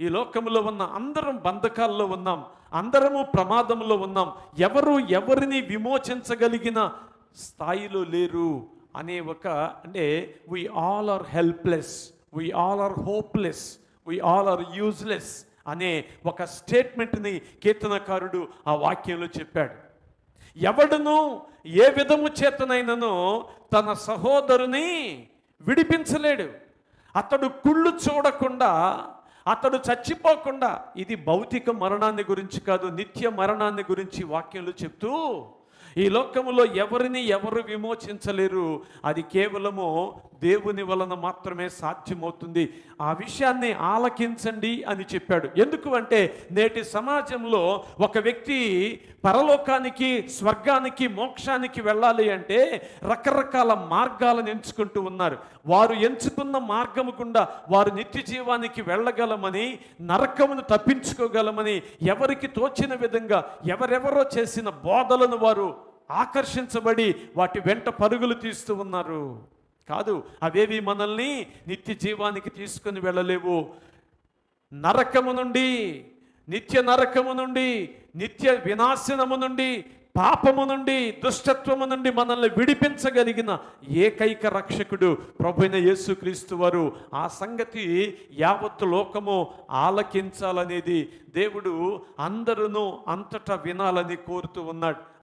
ఈ లోకంలో ఉన్న అందరం బంధకాల్లో ఉన్నాం అందరము ప్రమాదంలో ఉన్నాం ఎవరు ఎవరిని విమోచించగలిగిన స్థాయిలో లేరు అనే ఒక అంటే we all are helpless we all are hopeless we all are useless అనే ఒక స్టేట్మెంట్ని కీర్తనకారుడు ఆ వాక్యంలో చెప్పాడు. ఎవడును ఏ విధము చేతనైనను తన సహోదరుని విడిపించలేడు. అతడు కుళ్ళు చూడకుండా అతడు చచ్చిపోకుండా ఇది భౌతిక మరణాన్ని గురించి కాదు నిత్య మరణాన్ని గురించి వాక్యంలో చెప్తూ ఈ లోకములో ఎవరిని ఎవరు విమోచించలేరు? అది కేవలము దేవుని వలన మాత్రమే సాధ్యమవుతుంది. ఆ విషయాన్ని ఆలకించండి అని చెప్పాడు. ఎందుకు అంటే నేటి సమాజంలో ఒక వ్యక్తి పరలోకానికి స్వర్గానికి మోక్షానికి వెళ్ళాలి అంటే రకరకాల మార్గాలను ఎంచుకుంటూ ఉన్నారు. వారు ఎంచుకున్న మార్గము గుండా వారు నిత్య జీవానికి వెళ్ళగలమని నరకమును తప్పించుకోగలమని ఎవరికి తోచిన విధంగా ఎవరెవరో చేసిన బోధలను వారు ఆకర్షించబడి వాటి వెంట పరుగులు తీస్తూ ఉన్నారు. కాదు అవేవి మనల్ని నిత్య జీవానికి తీసుకుని వెళ్ళలేవు. నరకము నుండి నిత్య నరకము నుండి నిత్య వినాశనము నుండి పాపము నుండి దుష్టత్వము నుండి మనల్ని విడిపించగలిగిన ఏకైక రక్షకుడు ప్రభుైన యేసుక్రీస్తు వారు. ఆ సంగతి యావత్తు లోకము ఆలకించాలనేది దేవుడు అందరూ అంతటా వినాలని కోరుతూ ఉన్నాడు.